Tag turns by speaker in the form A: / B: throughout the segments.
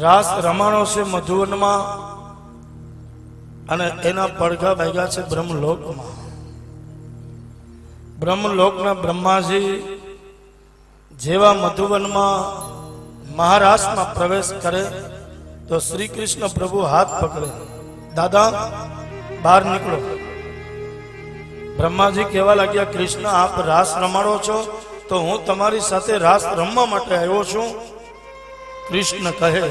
A: રાસ રમાણો છે મધુવનમાં અને એના પડઘા ભાગ્યા છે બ્રહ્મલોકમાં. બ્રહ્મલોકના બ્રહ્માજી જેવા મધુવનમાં મહારાષ્ટ્રમાં પ્રવેશ કરે તો શ્રી કૃષ્ણ પ્રભુ હાથ પકડે. દાદા, બહાર નીકળો. બ્રહ્માજી કહેવા લાગ્યા, કૃષ્ણ, આપ રાસ રમાડો છો તો હું તમારી સાથે રાસ રમવા માટે આવ્યો છું. કૃષ્ણ કહે,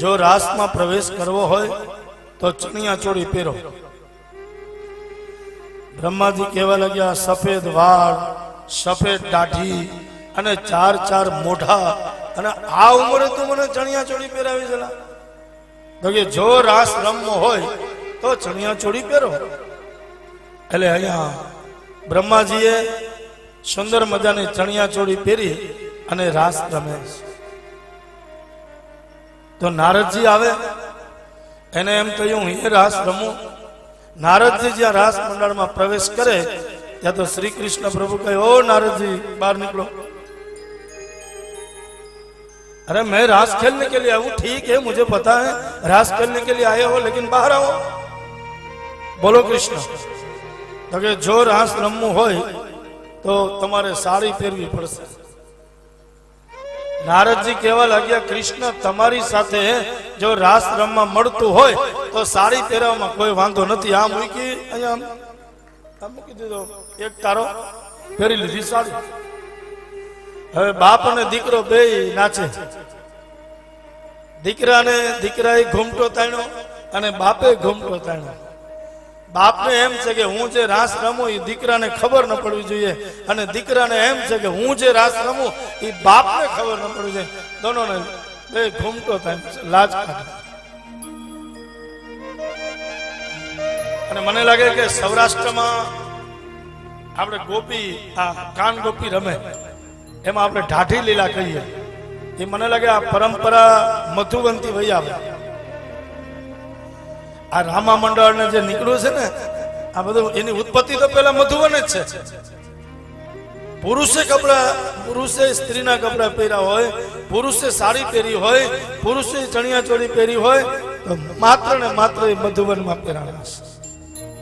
A: જો રાસમાં પ્રવેશ કરવો હોય તો ચણિયા ચોળી પહેરો. બ્રહ્માજી કહેવા લાગ્યા, સફેદ વાળ, સફેદ દાઢી અને ચાર ચાર મોઢા અને આ ઉંમરે તું મને ચણિયા ચોળી પહેરાવી જલા તો કે, જો રાસ રમવો હોય તો ચણિયા ચોળી પહેરો. એટલે અહીંયા બ્રહ્માજીએ સુંદર મજાની ચણિયા ચોળી પહેરી અને રાસ રમે છે. તો નારદજી આવે એને એમ કહ્યું હું એ રાસ રમું નારદજી જ્યાં રાસ મંડળમાં પ્રવેશ કરે ત્યાં તો શ્રી કૃષ્ણ પ્રભુ કહે ઓ નારદજી બહાર નીકળો अरे मैं रास खेलने के लिए आऊं ठीक है मुझे पता है रास खेलने के लिए आए हो लेकिन बाहर आओ બોલો કૃષ્ણ તો કે જો રાસ રમવું હોય તો તમારે સાડી પહેરવી પડશે નારદજી કહેવા લાગ્યા, કૃષ્ણ, તમારી સાથે જો રાસ રમવા મળતું હોય, તો સારી પહેરવામાં કોઈ વાંધો નથી. આમ મૂકી, અહીંયા આમ- મૂકી દીધો. એક તારો, પહેરી લીધી સાડી. હવે બાપ અને દીકરો બે નાચે. દીકરાને દીકરાએ ઘૂમટો તાણ્યો અને બાપે ઘૂમટો તાણ્યો. બાપને એમ છે કે હું જે રાસ રમું એ દીકરાને ખબર ન પડવી જોઈએ. અને દીકરાને એમ છે કે હું જે રાસ રમું એ બાપને ખબર ન પડવી જોઈએ. દોનોને બે ઘૂમતો થાય, લાજ અને મને લાગે કે સૌરાષ્ટ્રમાં આપણે ગોપી, આ કાન ગોપી રમે. એમાં આપણે ઢાઢી લીલા કહીએ. એ મને લાગે આ પરંપરા મધુવંતી વૈયા આવે. આ રામા મંડળ ને જે નીકળ્યું છે ને, આ બધું એની ઉત્પત્તિ તો પેલા મધુવન જ છે. પુરુષે કપડા, પુરુષે સ્ત્રીના કપડા પહેર્યા હોય, પુરુષે સાડી પહેરી હોય, પુરુષે ચણિયા ચોળી પહેરી હોય માત્ર ને માત્ર એ મધુવનમાં પહેરાણા છે.